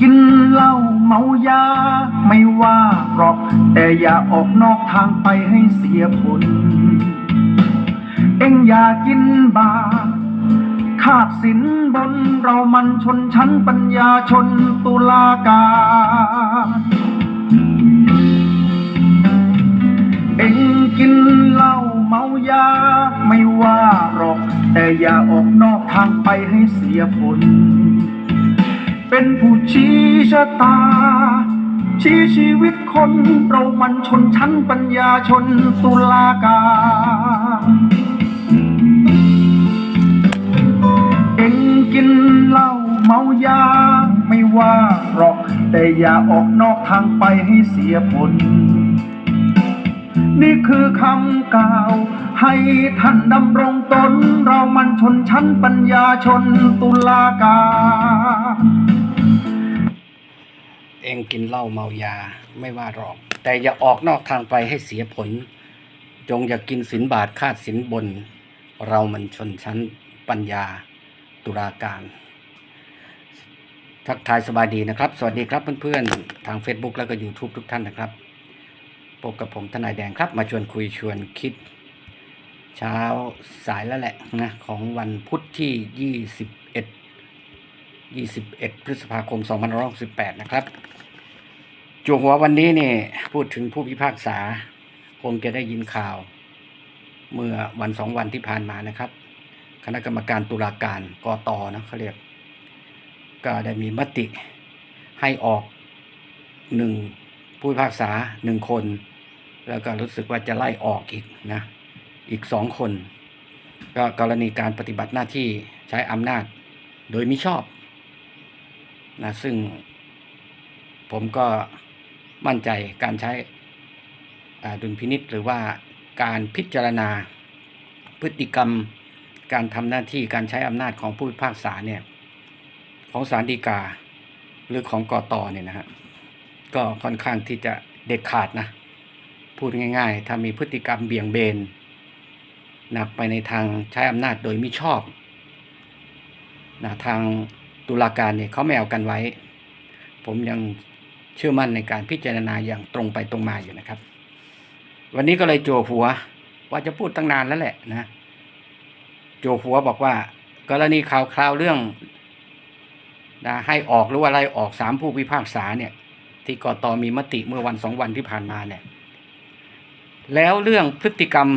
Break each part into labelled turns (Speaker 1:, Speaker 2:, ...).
Speaker 1: กินเหล้าเมายา ไม่ว่าหรอก แต่อย่าออกนอกทางไปให้เสียผล เอ็งอย่ากินบาปขาดสินบนเรามันชนชั้นปัญญาชนตุลาการเอ็งกินเหล้าเมายา ไม่ว่าหรอก แต่อย่าออกนอกทางไปให้เสียผล เป็นผู้ชี้ชะตา ชี้ชีวิตคนเรามันชนชั้นปัญญาชนตุลาการเอ็งกินเหล้าเมายาไม่ว่าหรอก แต่อย่าออกนอกทางไปให้เสียผล นี่คือคำกล่าว ให้ท่านดำรงตน เรามันชนชั้นปัญญาชนตุลาการ
Speaker 2: องกินเหล้าเมายาไม่ว่าหรอก แต่อย่าออกนอกทางไปให้เสียผล จงอย่ากินสินบาทคาดสินบน เรามันชนชั้นปัญญาตุลาการ ทักทายสบายดีนะครับ สวัสดีครับเพื่อนๆ ทาง Facebook แล้วก็ YouTube ทุกท่านนะครับพบกับผมทนายแดงครับมาชวนคุยชวนคิด เช้าสายแล้วแหละนะของวันพุธที่ 21 21 พฤษภาคม 2568 นะครับ จัวหัววันนี้เนี่ยพูดถึงผู้พิพากษา คงจะได้ยินข่าว เมื่อวันสองวันที่ผ่านมานะครับ คณะกรรมการตุลาการกตนะเขาเรียก ก็ได้มีมติให้ออกหนึ่งผู้พิพากษาหนึ่งคน แล้วก็รู้สึกว่าจะไล่ออกอีกนะอีกสองคน ก็กรณีการปฏิบัติหน้าที่ใช้อำนาจโดยมิชอบนะซึ่งผมก็ มั่นใจการใช้ดุลพินิษหรือว่าการพิจารณาพฤติกรรม การทำหน้าที่การใช้อำนาจของผู้พิพากษาเนี่ยของศาลฎีกาหรือของกอตอเนี่ยนะฮะก็ค่อนข้างที่จะเด็ดขาดนะพูดง่าย ๆ ถ้ามีพฤติกรรมเบี่ยงเบนหนะไปในทางใช้อำนาจโดยมิชอบนะทางตุลาการเนี่ยเขาไม่เอากันไว้ ผมยัง เชื่อมั่นในการพิจารณาอย่างตรงไปตรงมาอยู่นะครับ วันนี้ก็เลยโจหัว ว่าจะพูดตั้งนานแล้วแหละนะ โจหัวบอกว่า กรณีข่าวคราวเรื่องนะให้ออกหรือว่าไล่ออกสามผู้พิพากษาเนี่ย ที่กตมีมติเมื่อวันสองวันที่ผ่านมาเนี่ย แล้วเรื่องพฤติกรรม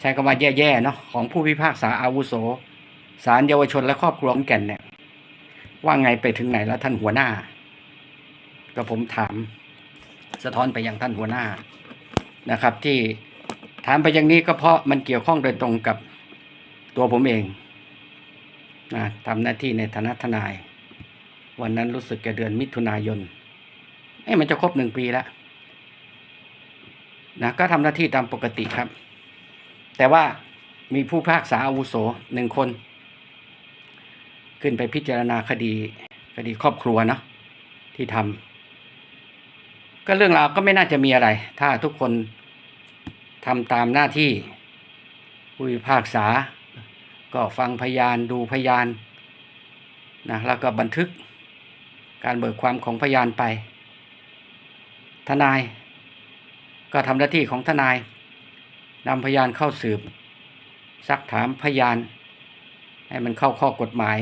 Speaker 2: ใช้คำว่าแย่ๆเนาะของผู้พิพากษาอาวุโสศาลเยาวชนและครอบครัวขอนแก่นเนี่ย ว่าไงไปถึงไหนแล้วท่านหัวหน้า ก็ผมถามสะท้อนไปยังท่านหัวหน้านะครับ ที่ถามไปอย่างนี้ก็เพราะมันเกี่ยวข้องโดยตรงกับตัวผมเองนะทำหน้าที่ในฐานะทนาย วันนั้นรู้สึกจะเดือนมิถุนายนเอ้มันจะครบหนึ่งปีแล้วนะก็ทำหน้าที่ตามปกติครับ แต่ว่ามีผู้พากษาอาวุโสหนึ่งคน ขึ้นไปพิจารณาคดีคดีครอบครัวเนาะที่ทำ ก็เรื่องราวก็ไม่น่าจะมีอะไร ถ้าทุกคนทำตามหน้าที่ผู้พิพากษา ก็ฟังพยานดูพยานนะแล้วก็บันทึกการเบิกความของพยานไป ทนายก็ทำหน้าที่ของทนายนำพยานเข้าสืบ ซักถามพยาน ให้มันเข้าข้อกฎหมาย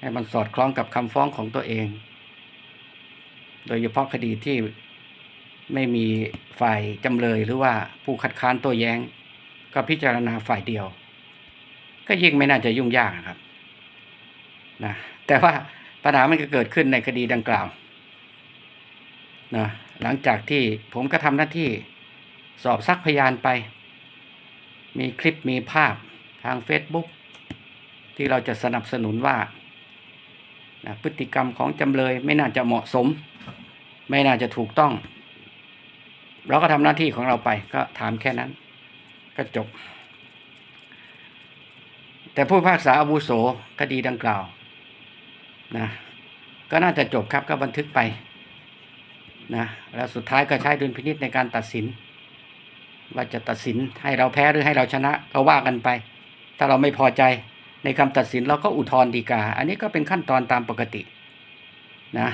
Speaker 2: ให้มันสอดคล้องกับคำฟ้องของตัวเอง โดยเฉพาะคดีที่ ไม่มีฝ่ายจำเลยหรือว่าผู้คัดค้านตัวแย้ง ก็พิจารณาฝ่ายเดียว ก็ยิ่งไม่น่าจะยุ่งยากนะครับนะแต่ว่าปัญหามันก็เกิดขึ้นในคดีดังกล่าวนะหลังจากที่ผมก็ทำหน้าที่สอบซักพยานไป มีคลิปมีภาพทาง Facebook ที่เราจะสนับสนุนว่านะพฤติกรรมของจำเลยไม่น่าจะเหมาะสม ไม่น่าจะถูกต้อง เราก็ทำหน้าที่ของเราไปก็ถามแค่นั้น ก็จบ แต่ผู้พากษาอาวุโสคดีดังกล่าวนะก็น่าจะจบครับก็บันทึกไปนะแล้วสุดท้ายก็ใช้ดุลพินิษในการตัดสิน ว่าจะตัดสินให้เราแพ้หรือให้เราชนะก็ว่ากันไป ถ้าเราไม่พอใจในคำตัดสินเราก็อุทธรณ์ฎีกา อันนี้ก็เป็นขั้นตอนตามปกตินะ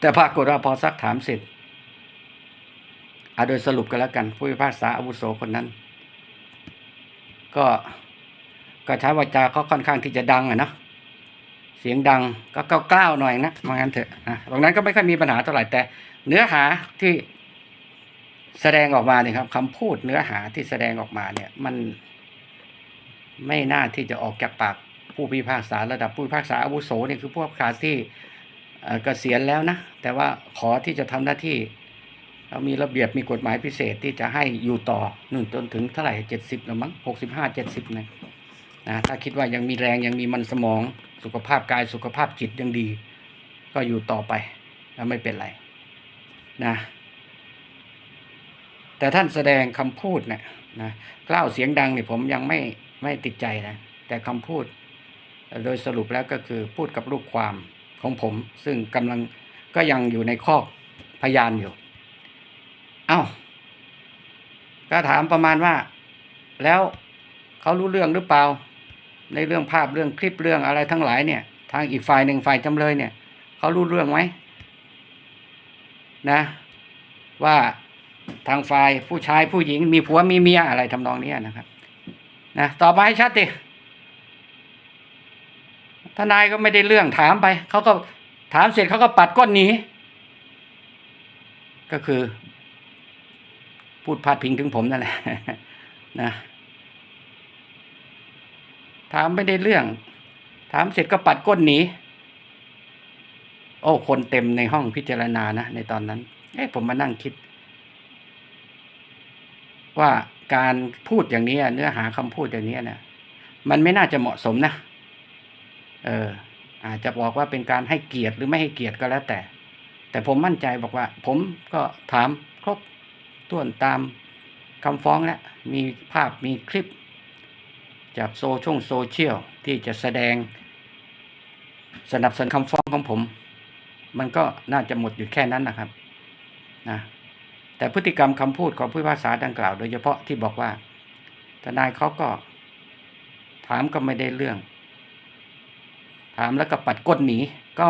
Speaker 2: แต่ปรากฏว่าพอซักถามเสร็จ อาโดยสรุปกันแล้วกัน ผู้พิพากษาอาวุโสคนนั้น ก็ก็ใช้วาจาเขาค่อนข้างที่จะดังอะนะเสียงดังก็กล้าวๆหน่อยนะมางั้นเถอะนะตรงนั้นก็ไม่ค่อยมีปัญหาเท่าไหร่แต่ เนื้อหาที่แสดงออกมาเนี่ยครับคำพูดเนื้อหาที่แสดงออกมาเนี่ยมันไม่น่าที่จะออกจากปากผู้พิพากษาระดับผู้พิพากษาอาวุโสเนี่ยคือผู้พิพากษาที่เกษียณแล้วนะ แต่ว่าขอที่จะทำหน้าที่ มีระเบียบมีกฎหมายพิเศษที่จะให้อยู่ต่อนู่นจนถึงเท่าไหร่เจ็ดสิบแล้วมั้งหกสิบห้าเจ็ดสิบนะนะถ้าคิดว่ายังมีแรงยังมีมันสมองสุขภาพกายสุขภาพจิตยังดี ก็อยู่ต่อไปแล้วไม่เป็นไรนะแต่ท่านแสดงคำพูดเนะนะกล้าวเสียงดังเนี่ยผมยังไม่ไม่ติดใจนะแต่คำพูด โดยสรุปแล้วก็คือพูดกับลูกความของผม ซึ่งกำลังก็ยังอยู่ในข้อพยานอยู่ เอ้าก็ถามประมาณว่า แล้วเขารู้เรื่องหรือเปล่า ในเรื่องภาพเรื่องคลิปเรื่องอะไรทั้งหลายเนี่ย ทางอีกฝ่ายหนึ่งฝ่ายจำเลยเนี่ยเขารู้เรื่องไหมนะ ว่าทางฝ่ายผู้ชายผู้หญิง มีผัวมีเมียอะไรทำนองนี้นะครับนะต่อบมาให้ชัดดิทนายก็ไม่ได้เรื่องถามไปเขาก็ถามเสร็จเขาก็ปัดก้นหนีก็คือ พูดพาดพิงถึงผมนั่นแหละนะถามไม่ได้เรื่อง ถามเสร็จก็ปัดก้นหนีโอ้คนเต็มในห้องพิจารณานะในตอนนั้น เอ้ผมมานั่งคิด ว่าการพูดอย่างนี้เนื้อหาคำพูดอย่างนี้นี่ยมันไม่น่าจะเหมาะสมนะเออ อาจจะบอกว่าเป็นการให้เกียรติหรือไม่ให้เกียรติก็แล้วแต่ แต่ผมมั่นใจบอกว่า ผมก็ถามครบ ถ้วนตามคำฟ้องแล้วมีภาพมีคลิป จากโซช่องโซเชียลที่จะแสดง สนับสนุนคำฟ้องของผม มันก็น่าจะหมดอยู่แค่นั้นนะครับนะแต่พฤติกรรมคำพูดของผู้พิพากษาดังกล่าว โดยเฉพาะที่บอกว่าทนายเขาก็ถามก็ไม่ได้เรื่อง ถามแล้วก็ปัดก้นหนี ก็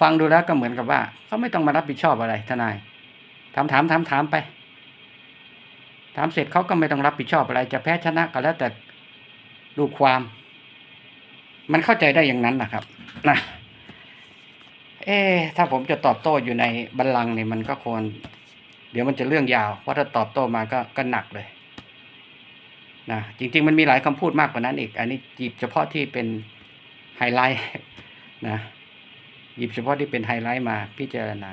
Speaker 2: ฟังดูแล้วก็เหมือนกับว่าเขาไม่ต้องมารับผิดชอบอะไรทนาย ถามถามถามถามไป ถามเสร็จเขาก็ไม่ต้องรับผิดชอบอะไร จะแพ้ชนะก็แล้วแต่ลูกความ มันเข้าใจได้อย่างนั้นนะครับนะเอ๊ถ้าผมจะตอบโต้อยู่ในบัลลังก์เนี่ยมันก็ควร เดี๋ยวมันจะเรื่องยาวเพราะถ้าตอบโต้มาก็ก็หนักเลยนะจริง ๆ มันมีหลายคำพูดมากกว่านั้นอีก อันนี้หยิบเฉพาะที่เป็นไฮไลท์นะหยิบเฉพาะที่เป็นไฮไลท์มาพิจารณา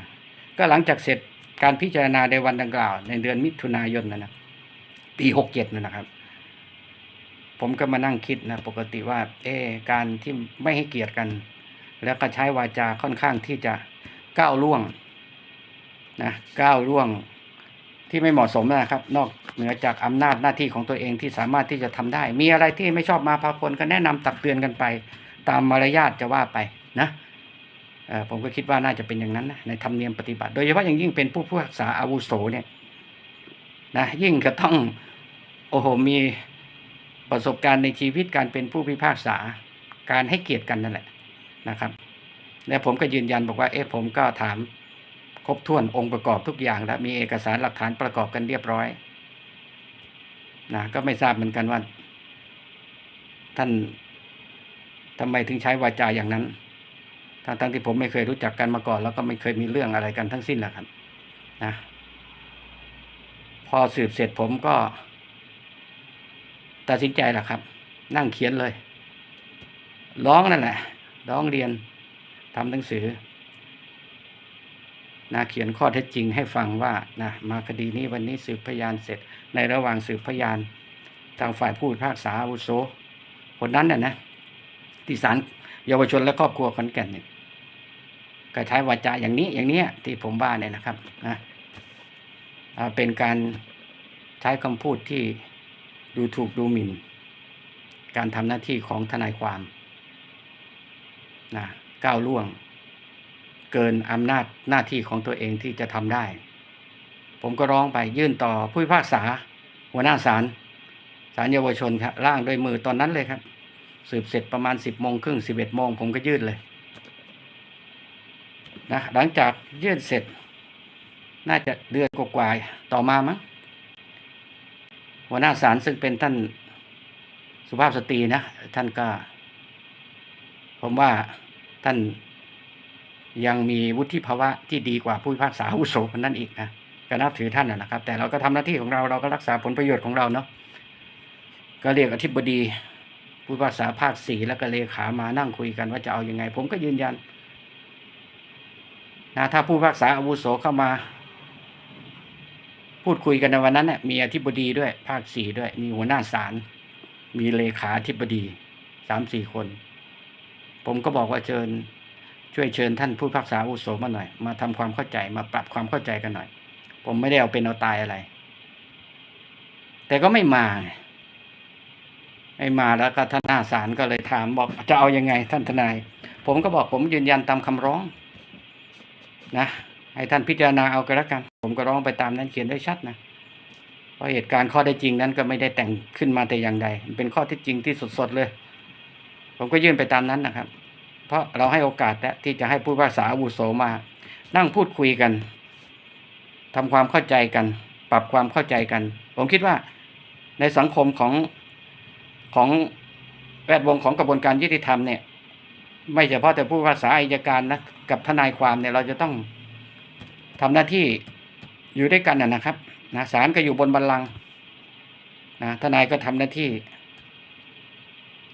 Speaker 2: ก็หลังจากเสร็จการพิจารณาในวันดังกล่าว ในเดือนมิถุนายนนะนะ ปีหกเจ็ดนะนะครับ ผมก็มานั่งคิดนะ ปกติว่า เอ๊ะการที่ไม่ให้เกียรติกัน แล้วก็ใช้วาจาค่อนข้างที่จะก้าวล่วงนะก้าวล่วงที่ไม่เหมาะสมนะครับ นอกเหนือจากอำนาจหน้าที่ของตัวเองที่สามารถที่จะทำได้ มีอะไรที่ไม่ชอบมาพากลก็แนะนำตักเตือนกันไป ตามมารยาทจะว่าไปนะผมก็คิดว่าน่าจะเป็นอย่างนั้นนะในธรรมเนียมปฏิบัติ โดยเฉพาะอย่างยิ่งเป็นผู้พิพากษาอาวุโสเนี่ยนะยิ่งจะต้อง โอ้โหมีประสบการณ์ในชีวิตการเป็นผู้พิพากษา การให้เกียรติกันนั่นแหละนะครับ และผมก็ยืนยันบอกว่าเอ๊ะผมก็ถามครบถ้วนองค์ประกอบทุกอย่างแล้วมีเอกสารหลักฐานประกอบกันเรียบร้อยนะก็ไม่ทราบเหมือนกันว่า ท่านทำไมถึงใช้วาจาอย่างนั้นทั้งทั้งที่ผมไม่เคยรู้จักกันมาก่อน แล้วก็ไม่เคยมีเรื่องอะไรกันทั้งสิ้นแหละครับนะพอสืบเสร็จผมก็ ตัดสินใจแหละครับ นั่งเขียนเลย ร้องนั่นแหละ ร้องเรียนทำหนังสือนะเขียนข้อเท็จจริงให้ฟังว่านะมาคดีนี้วันนี้สืบพยานเสร็จ ในระหว่างสืบพยาน ทางฝ่ายผู้พิพากษาอุโสคนนั้นน่ะนะที่ศาลเยาวชนและครอบครัวขอนแก่นเนี่ยก็ใช้วาจาอย่างนี้อย่างเนี้ยที่ผมว่าเนี่ยนะครับนะเป็นการใช้คำพูดที่ ดูถูกดูหมิ่น การทำหน้าที่ของทนายความนะก้าวล่วง เกินอำนาจหน้าที่ของตัวเองที่จะทำได้ ผมก็ร้องไปยื่นต่อผู้พิพากษา หัวหน้าศาลศาลเยาวชนครับร่างด้วยมือตอนนั้นเลยครับ สืบเสร็จประมาณสิบโมงครึ่งสิบเอ็ดโมงผมก็ยื่นเลยนะหลังจากยื่นเสร็จ น่าจะเดือนกว่าๆต่อมามั้ง หัวหน้าศาลซึ่งเป็นท่านสุภาพสตรีนะ ท่านก็ ผมว่าท่านยังมีวุฒิภาวะที่ดีกว่าผู้พิพากษาอาวุโสคนนั้นอีกนะก็นับถือท่านนะครับ แต่เราก็ทำหน้าที่ของเราเราก็รักษาผลประโยชน์ของเราเนาะก็เรียกอธิบดีผู้พิพากษาภาคสี่แล้วก็เลขามานั่งคุยกันว่าจะเอาอยัางไง ผมก็ยืนยันนะถ้าผู้พิพากษาอาวุโสเข้ามา พูดคุยกันในวันนั้นเนี่ยมีอธิบดีด้วย ภาคสี่ด้วย มีหัวหน้าศาลมีเลขาอธิบดีสามสี่คน ผมก็บอกว่าเชิญ ช่วยเชิญท่านผู้พิพากษาอุโสมาหน่อย มาทำความเข้าใจมาปรับความเข้าใจกันหน่อย ผมไม่ได้เอาเป็นเอาตายอะไร แต่ก็ไม่มาไม่มาแล้วก็ท่านหน้าศาลก็เลยถามบอกจะเอายังไง ท่านทนาย ผมก็บอกผมยืนยันตามคำร้อง นะให้ท่านพิจารณาเอาก็แล้วกัน ผมก็ร้องไปตามนั้นเขียนไว้ชัดนะเพราะเหตุการณ์ข้อได้จริงนั้นก็ไม่ได้แต่งขึ้นมาแต่อย่างใดมันเป็นข้อที่จริงที่สดๆเลย ผมก็ยื่นไปตามนั้นนะครับ เพราะเราให้โอกาสแล้วที่จะให้ผู้พิพากษาอาวุโสมา นั่งพูดคุยกันทำความเข้าใจกัน ปรับความเข้าใจกัน ผมคิดว่าในสังคมของของแวดวงของกระบวนการยุติธรรมเนี่ย ไม่เฉพาะแต่ผู้พิพากษาอายการนะกับทนายความเนี่ยเราจะต้องทำหน้าที่ อยู่ด้วยกันนะนะครับนะศาลก็อยู่บนบัลลังก์นะทนายก็ทำหน้าที่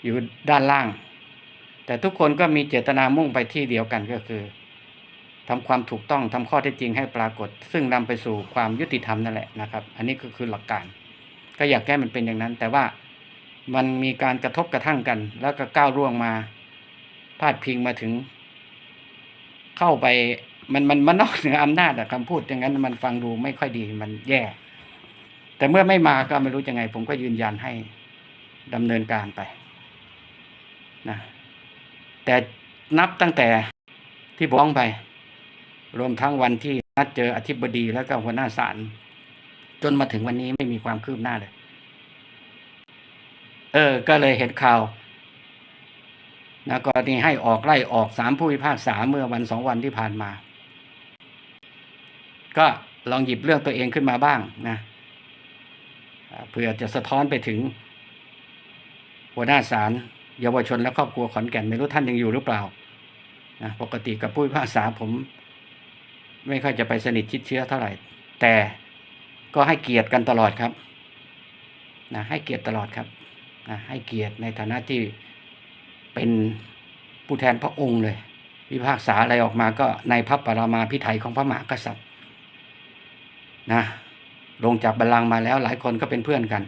Speaker 2: อยู่ด้านล่าง แต่ทุกคนก็มีเจตนามุ่งไปที่เดียวกันก็คือทำความถูกต้องทำข้อเท็จจริงให้ปรากฏ ซึ่งนำไปสู่ความยุติธรรมนั่นแหละนะครับ อันนี้ก็คือหลักการ ก็อยากแก้มันเป็นอย่างนั้น แต่ว่ามันมีการกระทบกระทั่งกัน แล้วก็ก้าวล่วงมาพาดพิงมาถึง เข้าไป มันมันมันนอกเหนืออำนาจอะคำพูดอย่างนั้นมันฟังดูไม่ค่อยดีมันแย่ แต่เมื่อไม่มาก็ไม่รู้จะไง ผมก็ยืนยันให้ดำเนินการไปนะแต่นับตั้งแต่ที่ผมร้องไป รวมทั้งวันที่นัดเจออธิบดีแล้วก็หัวหน้าศาลจนมาถึงวันนี้ไม่มีความคืบหน้าเลย เออ ก็เลยเห็นข่าวนะกรณีให้ออกไล่ออกสามผู้พิพากษาเมื่อวันสองวันที่ผ่านมา ก็ลองหยิบเรื่องตัวเองขึ้นมาบ้างนะเพื่อจะสะท้อนไปถึง หัวหน้าศาลเยาวชนและครอบครัวขอนแก่นไม่รู้ท่านยังอยู่หรือเปล่านะปกติกับผู้พิพากษาผม ไม่ค่อยจะไปสนิทชิดเชื้อเท่าไหร่ แต่ก็ให้เกียรติกันตลอดครับนะให้เกียรติตลอดครับนะให้เกียรติในฐานะที่เป็นผู้แทนพระองค์เลย วิพากษาอะไรออกมาก็ในพระปรามาพิไทยของพระมหากษัตริย์ นะลงจากบัลลังก์มาแล้วหลายคนก็เป็นเพื่อนกัน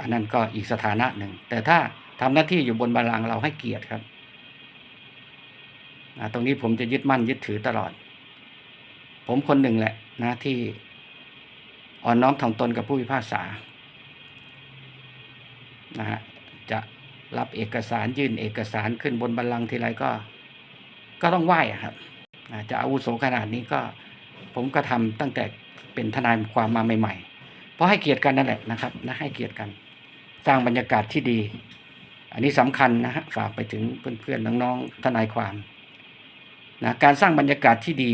Speaker 2: อันนั้นก็อีกสถานะหนึ่ง แต่ถ้าทำหน้าที่อยู่บนบัลลังก์เราให้เกียรติครับนะตรงนี้ผมจะยึดมั่นยึดถือตลอด ผมคนหนึ่งแหละนะที่อ่อนน้อมถ่อมตนกับผู้พิพากษานะฮะจะรับเอกสารยื่นเอกสารขึ้นบนบัลลังก์ทีไรก็ ก็ต้องไหว้ครับอ่าจะอาวุโสขนาดนี้ก็ ผมก็ทำตั้งแต่ เป็นทนายความมาใหม่ๆ เพราะให้เกียรติกันนั่นแหละนะครับนะให้เกียรติกัน สร้างบรรยากาศที่ดี อันนี้สำคัญนะฮะฝากไปถึงเพื่อนๆน้องๆทนายความนะการสร้างบรรยากาศที่ดี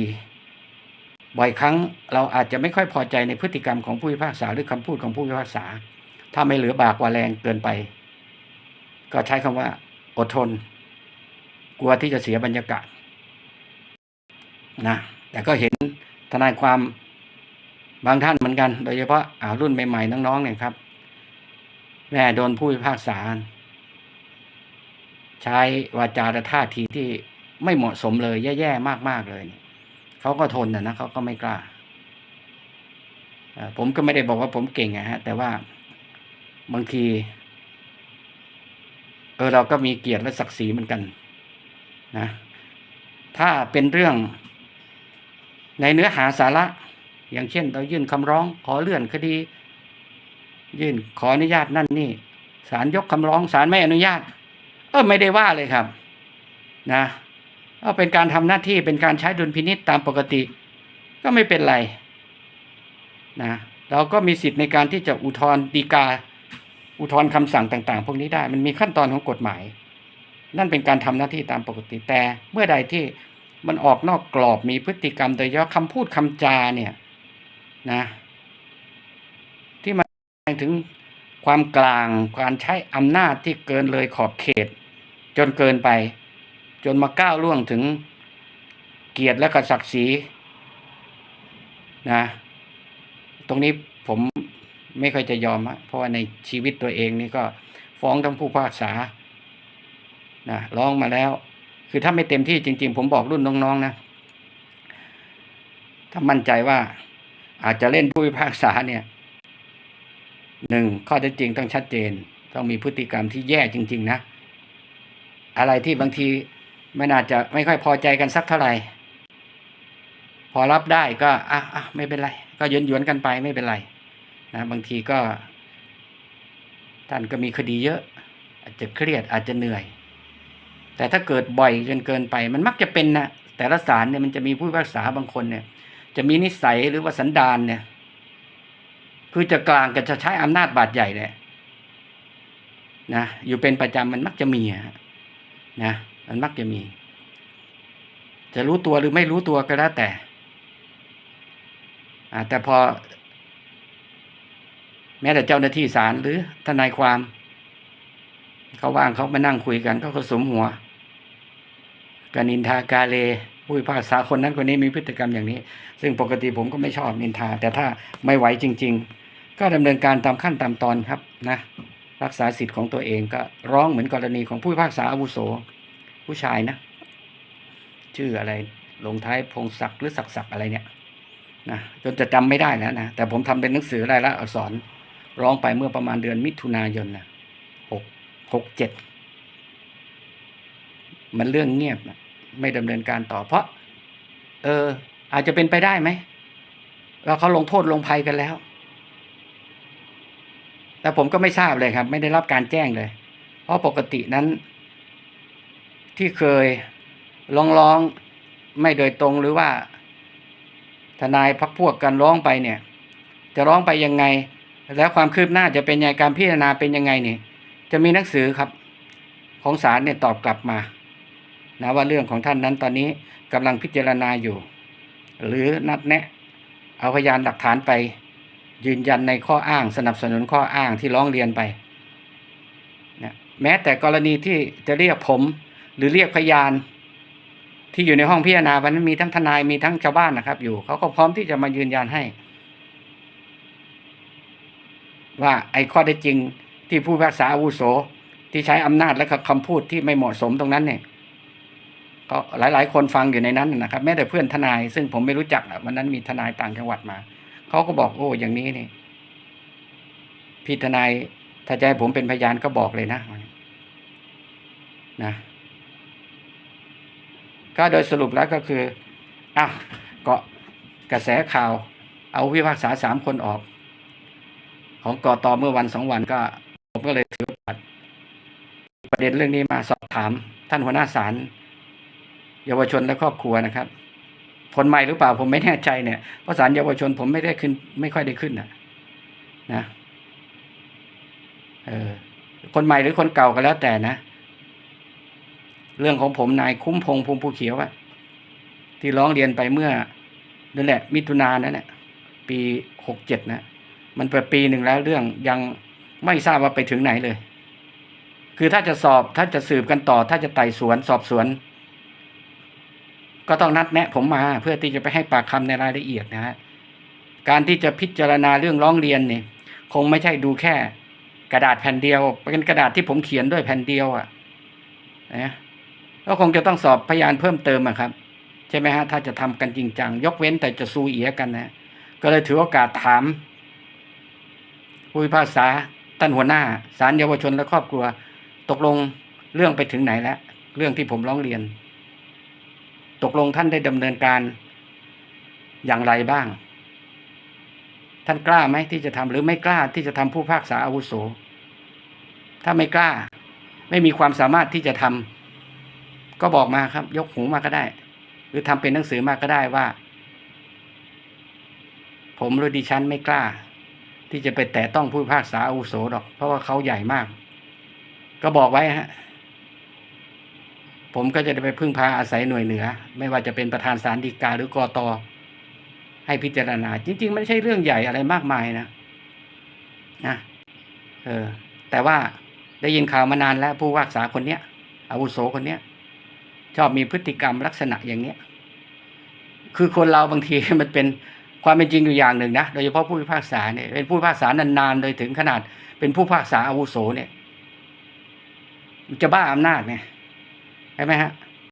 Speaker 2: บ่อยครั้งเราอาจจะไม่ค่อยพอใจในพฤติกรรมของผู้พิพากษาหรือคำพูดของผู้พิพากษา ถ้าไม่เหลือบากว่าแรงเกินไป ก็ใช้คำว่า อดทน กลัวที่จะเสียบรรยากาศนะแต่ก็เห็นทนายความ บางท่านเหมือนกัน โดยเฉพาะอารุ่นใหม่ๆน้องๆเนี่ยครับ แม่โดนผู้พิพากษา ใช้วาจาและท่าทีที่ไม่เหมาะสมเลย แย่ๆมากๆเลยเขาก็ทนนะนะเขาก็ไม่กล้าผมก็ไม่ได้บอกว่าผมเก่งอะฮะ แต่ว่าบางที เออเราก็มีเกียรติและศักดิ์ศรีเหมือนกัน นะ ถ้าเป็นเรื่องในเนื้อหาสาระ อย่างเช่น เรายื่นคำร้องขอเลื่อนคดี ยื่นขออนุญาตนั่นนี่ศาลยกคำร้องศาลไม่อนุญาต เออไม่ได้ว่าเลยครับ นะก็เป็นการทำหน้าที่เป็นการใช้ดุลพินิษตามปกติ ก็ไม่เป็นไรนะเราก็มีสิทธิ์ในการที่จะอุทธรณ์ฎีกา อุทธรณ์คำสั่งต่าง ๆ พวกนี้ได้มันมีขั้นตอนของกฎหมาย นั่นเป็นการทำหน้าที่ตามปกติแต่เมื่อใดที่มันออกนอกกรอบมีพฤติกรรมโดยเฉพาะคำพูดคำจาเนี่ย นะ ที่มันแสดงถึงความกลางการใช้อำนาจที่เกินเลยขอบเขต จนเกินไป จนมาก้าวล่วงถึงเกียรติและกศักดิ์ศรีนะ ตรงนี้ผมไม่ค่อยจะยอมเพราะว่าในชีวิตตัวเองนี่ก็ฟ้องทั้งผู้พากษานะร้องมาแล้ว คือถ้าไม่เต็มที่จริง ๆ ผมบอกรุ่นน้องๆนะ ถ้ามั่นใจว่า อาจจะเล่นผู้พิพากษาเนี่ยหนึ่งข้อเท็จจริงต้องชัดเจน ต้องมีพฤติกรรมที่แย่จริง ๆ นะ อะไรที่บางทีไม่น่าจะไม่ค่อยพอใจกันสักเท่าไหร่พอรับได้ก็อะอะไม่เป็นไร ก็ยวนยวนๆกันไปไม่เป็นไรนะบางทีก็ ท่านก็มีคดีเยอะ อาจจะเครียดอาจจะเหนื่อย แต่ถ้าเกิดบ่อยจนเกินไป มันมักจะเป็นนะแต่ละศาลเนี่ยมันจะมีผู้พิพากษาบางคนเนี่ย จะมีนิสัยหรือว่าสันดานเนี่ย คือจะกลางกับจะใช้อำนาจบาดใหญ่เนี่ยนะอยู่เป็นประจำมันมักจะมีนะมันมักจะมี จะรู้ตัวหรือไม่รู้ตัวก็แล้วแต่แต่พอ แม้แต่เจ้าหน้าที่ศาลหรือทนายความ เขาว่างเขามานั่งคุยกันเขาก็สมหัวกานินทากาเล ผู้พิพากษาคนนั้นคนนี้มีพฤติกรรมอย่างนี้ ซึ่งปกติผมก็ไม่ชอบนินทา แต่ถ้าไม่ไหวจริง ๆ ก็ดำเนินการตามขั้นตามตอนครับนะรักษาสิทธิ์ของตัวเองก็ร้องเหมือนกรณีของผู้พิพากษาอาวุโส ผู้ชายนะ ชื่ออะไรลงท้ายพงศักดิ์หรือศักดิ์ศักดิ์อะไรเนี่ยนะจนจะจำไม่ได้แล้วนะแต่ผมทำเป็นหนังสือรายละอักษรร้องไปเมื่อประมาณเดือนมิถุนายนนะหกหกเจ็ดมันเรื่องเงียบนะ ไม่ดำเนินการต่อ เพราะ เออ อาจจะเป็นไปได้ไหมเราเขาลงโทษลงภัยกันแล้ว แต่ผมก็ไม่ทราบเลยครับ ไม่ได้รับการแจ้งเลย เพราะปกตินั้น ที่เคยร้องร้องไม่โดยตรงหรือว่า ทนายพักพวกกันร้องไปเนี่ย จะร้องไปยังไง แล้วความคืบหน้าจะเป็นยังไงการพิจารณาเป็นยังไงเนี่ยจะมีหนังสือครับ ของศาลเนี่ยตอบกลับมา นะว่าเรื่องของท่านนั้นตอนนี้กำลังพิจารณาอยู่ หรือนัดแนะเอาพยานหลักฐานไป ยืนยันในข้ออ้างสนับสนุนข้ออ้างที่ร้องเรียนไปนะแม้แต่กรณีที่จะเรียกผม หรือเรียกพยาน ที่อยู่ในห้องพิจารณาวันนั้นมีทั้งทนายมีทั้งชาวบ้านนะครับ อยู่เขาก็พร้อมที่จะมายืนยันให้ ว่าไอ้ข้อได้จริงที่ผู้พิพากษาอาวุโสที่ใช้อำนาจและคำพูดที่ไม่เหมาะสมตรงนั้นเนี่ย หลาย ๆ คนฟังอยู่ในนั้นนะครับแม้แต่เพื่อนทนาย ซึ่งผมไม่รู้จักวันนั้นมีทนายต่างจังหวัดมาเขาก็บอกโอ้อย่างนี้นี่พี่ทนายถ้าจะให้ผมเป็นพยานก็บอกเลยนะนะ ก็โดยสรุปแล้วก็คืออ้าวก็กระแสข่าว เอาวิพากษาสามคนออก ของกอตอเมื่อวันสองวันก็ ผมก็เลยถือประเด็นเรื่องนี้มาสอบถาม ท่านหัวหน้าศาล เยาวชนและครอบครัวนะครับคนใหม่หรือเปล่าผมไม่แน่ใจเนี่ยเพราะศาลเยาวชนผมไม่ได้ขึ้น ไม่ค่อยได้ขึ้นนะนะเออคนใหม่หรือคนเก่าก็แล้วแต่นะ เรื่องของผมนายคุ้มพงษ์ภูมิภูเขียวอะที่ร้องเรียนไปเมื่อนั่นแหละ มิถุนายนนั่นแหละปีหกเจ็ดนะ มันไปปีหนึ่งแล้วเรื่องยังไม่ทราบว่าไปถึงไหนเลย คือถ้าจะสอบถ้าจะสืบกันต่อ ถ้าจะไต่สวนสอบสวน ก็ต้องนัดแนะผมมาเพื่อที่จะไปให้ปากคำในรายละเอียดนะฮะการที่จะพิจารณาเรื่องร้องเรียนเนี่ยคงไม่ใช่ดูแค่ กระดาษแผ่นเดียว เป็นกระดาษที่ผมเขียนด้วยแผ่นเดียวอะ่ะนะก็คงจะต้องสอบพยานเพิ่มเติมอะครับ ใช่ไหมฮะถ้าจะทำกันจริงจังยกเว้นแต่จะซูเอียกันนะก็เลยถือโอกาสถามผู้พิพากษาท่านหัวหน้าศาลเยาวชนและครอบครัว ตกลงเรื่องไปถึงไหนแล้ว เรื่องที่ผมร้องเรียน ตกลงท่านได้ดำเนินการอย่างไรบ้าง ท่านกล้าไหมที่จะทำหรือไม่กล้าที่จะทำผู้พิพากษาอาวุโส ถ้าไม่กล้า ไม่มีความสามารถที่จะทำก็บอกมาครับ ยกหูมาก็ได้ หรือทำเป็นหนังสือมาก็ได้ว่า ผมหรือดิฉันไม่กล้า ที่จะไปแตะต้องผู้พิพากษาอาวุโสหรอก เพราะว่าเขาใหญ่มาก ก็บอกไว้ฮะ ผมก็จะได้ไปพึ่งพาอาศัยหน่วยเหนือ ไม่ว่าจะเป็นประธานศาลฎีกาหรือกอตอให้พิจารณา จริง ๆ ไม่ใช่เรื่องใหญ่อะไรมากมายนะนะเออ แต่ว่าได้ยินข่าวมานานแล้วผู้พิพากษาคนเนี้ยอาวุโสคนเนี้ย ชอบมีพฤติกรรมลักษณะอย่างเนี้ย คือคนเราบางทีมันเป็นความเป็นจริงอยู่อย่างหนึ่งนะโดยเฉพาะผู้พิพากษาเนี่ยเป็นผู้พิพากษานานๆโดยถึงขนาดเป็นผู้พิพากษาอาวุโสเนี่ย จะบ้าอำนาจไงใช่ไหมฮะ